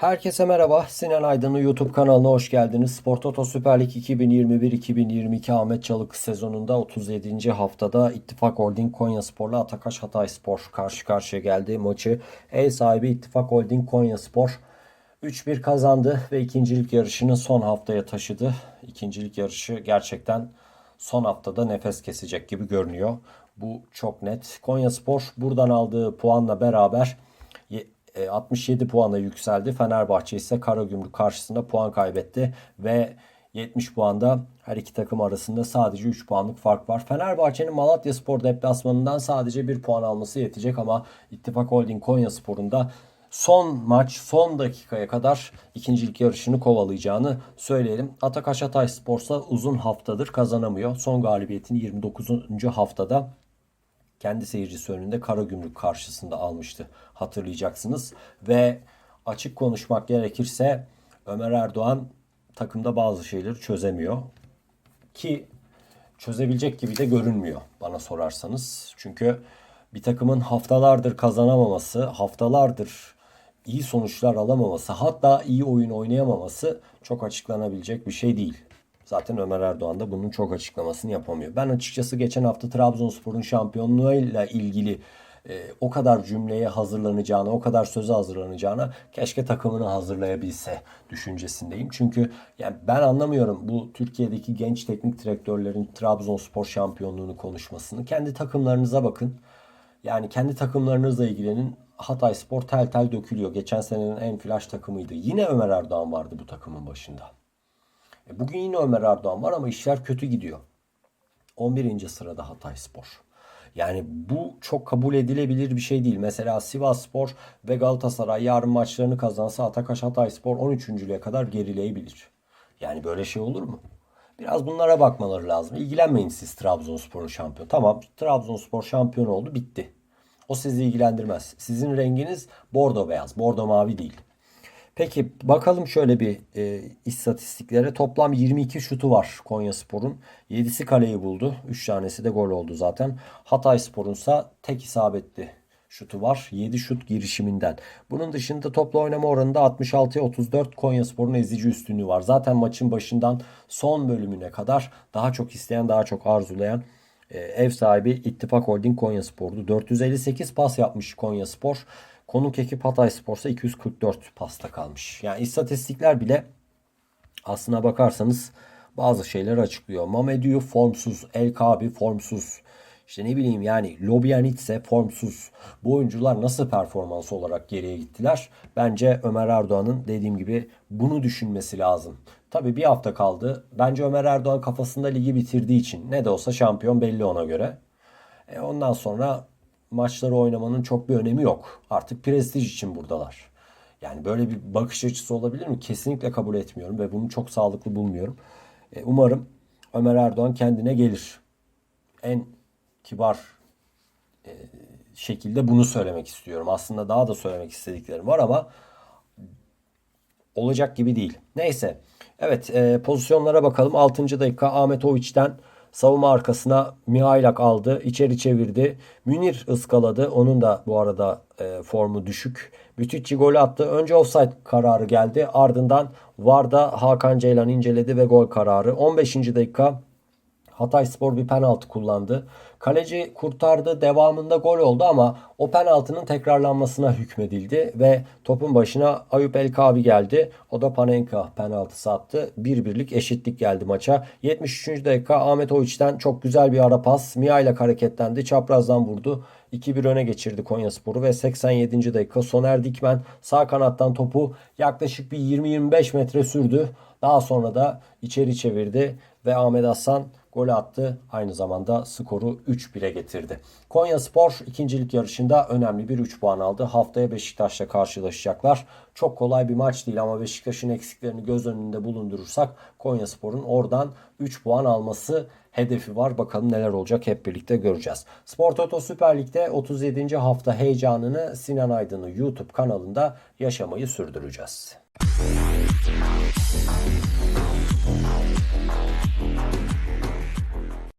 Herkese merhaba. Sinan Aydın'ın YouTube kanalına hoş geldiniz. Spor Toto Süper Lig 2021-2022 Ahmet Çalık sezonunda 37. haftada İttifak Holding Konya Spor'la Atakaş Hatay Spor karşı karşıya geldi. Maçı ev sahibi İttifak Holding Konya Spor 3-1 kazandı ve ikincilik yarışını son haftaya taşıdı. İkincilik yarışı gerçekten son haftada nefes kesecek gibi görünüyor. Bu çok net. Konya Spor buradan aldığı puanla beraber 67 puana yükseldi. Fenerbahçe ise Karagümrük karşısında puan kaybetti ve 70 puanda her iki takım arasında sadece 3 puanlık fark var. Fenerbahçe'nin Malatya Spor deplasmanından sadece 1 puan alması yetecek ama İttifak Holding Konya Spor'un son maç son dakikaya kadar ikincilik yarışını kovalayacağını söyleyelim. Atakaş Hatay Spor'sa uzun haftadır kazanamıyor. Son galibiyetini 29. haftada kendi seyircisi önünde Karagümrük karşısında almıştı hatırlayacaksınız. Ve açık konuşmak gerekirse Ömer Erdoğan takımda bazı şeyleri çözemiyor. Ki çözebilecek gibi de görünmüyor bana sorarsanız. Çünkü bir takımın haftalardır kazanamaması, haftalardır iyi sonuçlar alamaması, hatta iyi oyun oynayamaması çok açıklanabilecek bir şey değil. Zaten Ömer Erdoğan da bunun çok açıklamasını yapamıyor. Ben açıkçası geçen hafta Trabzonspor'un şampiyonluğuyla ilgili e, o kadar cümleye hazırlanacağına, o kadar söze hazırlanacağına keşke takımını hazırlayabilse düşüncesindeyim. Çünkü yani ben anlamıyorum bu Türkiye'deki genç teknik direktörlerin Trabzonspor şampiyonluğunu konuşmasını. Kendi takımlarınıza bakın. Yani kendi takımlarınızla ilgilenin. Hatay Spor tel tel dökülüyor. Geçen senenin en flash takımıydı. Yine Ömer Erdoğan vardı bu takımın başında. E bugün yine Ömer Erdoğan var ama işler kötü gidiyor. 11. sırada Hatay Spor. Yani bu çok kabul edilebilir bir şey değil. Mesela Sivas Spor ve Galatasaray yarın maçlarını kazansa Atakaş Hatay Spor 13.lüğe kadar gerileyebilir. Yani böyle şey olur mu? Biraz bunlara bakmaları lazım. İlgilenmeyin siz Trabzonspor'un şampiyon. Tamam Trabzonspor şampiyon oldu bitti. O sizi ilgilendirmez. Sizin renginiz bordo beyaz, bordo mavi değil. Peki bakalım şöyle bir e, istatistiklere. Toplam 22 şutu var Konyaspor'un. 7'si kaleyi buldu. 3 tanesi de gol oldu zaten. Hatay ise tek isabetli şutu var. 7 şut girişiminden. Bunun dışında topla oynama oranında 66'ya 34 Konyaspor'un ezici üstünlüğü var. Zaten maçın başından son bölümüne kadar daha çok isteyen, daha çok arzulayan e, ev sahibi İttifak Holding Konyaspor'du. 458 pas yapmış Konyaspor. Konuk ekip Hatay Spor'sa 244 pasta kalmış. Yani istatistikler bile aslına bakarsanız bazı şeyleri açıklıyor. Mamediu formsuz, El Kabi formsuz. İşte ne bileyim yani Lobyanitse formsuz. Bu oyuncular nasıl performans olarak geriye gittiler? Bence Ömer Erdoğan'ın dediğim gibi bunu düşünmesi lazım. Tabii bir hafta kaldı. Bence Ömer Erdoğan kafasında ligi bitirdiği için ne de olsa şampiyon belli ona göre. E ondan sonra maçları oynamanın çok bir önemi yok. Artık prestij için buradalar. Yani böyle bir bakış açısı olabilir mi? Kesinlikle kabul etmiyorum ve bunu çok sağlıklı bulmuyorum. E, umarım Ömer Erdoğan kendine gelir. En kibar e, şekilde bunu söylemek istiyorum. Aslında daha da söylemek istediklerim var ama olacak gibi değil. Neyse. Evet e, pozisyonlara bakalım. 6. dakika Ahmet Oviç'ten savunma arkasına Mihailak aldı. içeri çevirdi. Münir ıskaladı. Onun da bu arada e, formu düşük. Bütücci golü attı. Önce offside kararı geldi. Ardından VAR'da Hakan Ceylan inceledi ve gol kararı. 15. dakika Hatay Spor bir penaltı kullandı. Kaleci kurtardı. Devamında gol oldu ama o penaltının tekrarlanmasına hükmedildi ve topun başına Ayup Elkabi geldi. O da Panenka penaltısı attı. Bir birlik eşitlik geldi maça. 73. dakika Ahmet Oviç'ten çok güzel bir ara pas. Mihailak hareketlendi. Çaprazdan vurdu. 2-1 öne geçirdi Konya Sporu ve 87. dakika Soner Dikmen sağ kanattan topu yaklaşık bir 20-25 metre sürdü. Daha sonra da içeri çevirdi ve Ahmet Aslan gol attı. Aynı zamanda skoru 3-1'e getirdi. Konya Spor ikincilik yarışında önemli bir 3 puan aldı. Haftaya Beşiktaş'la karşılaşacaklar. Çok kolay bir maç değil ama Beşiktaş'ın eksiklerini göz önünde bulundurursak Konya Spor'un oradan 3 puan alması hedefi var. Bakalım neler olacak hep birlikte göreceğiz. Spor Toto Süper Lig'de 37. hafta heyecanını Sinan Aydın'ın YouTube kanalında yaşamayı sürdüreceğiz.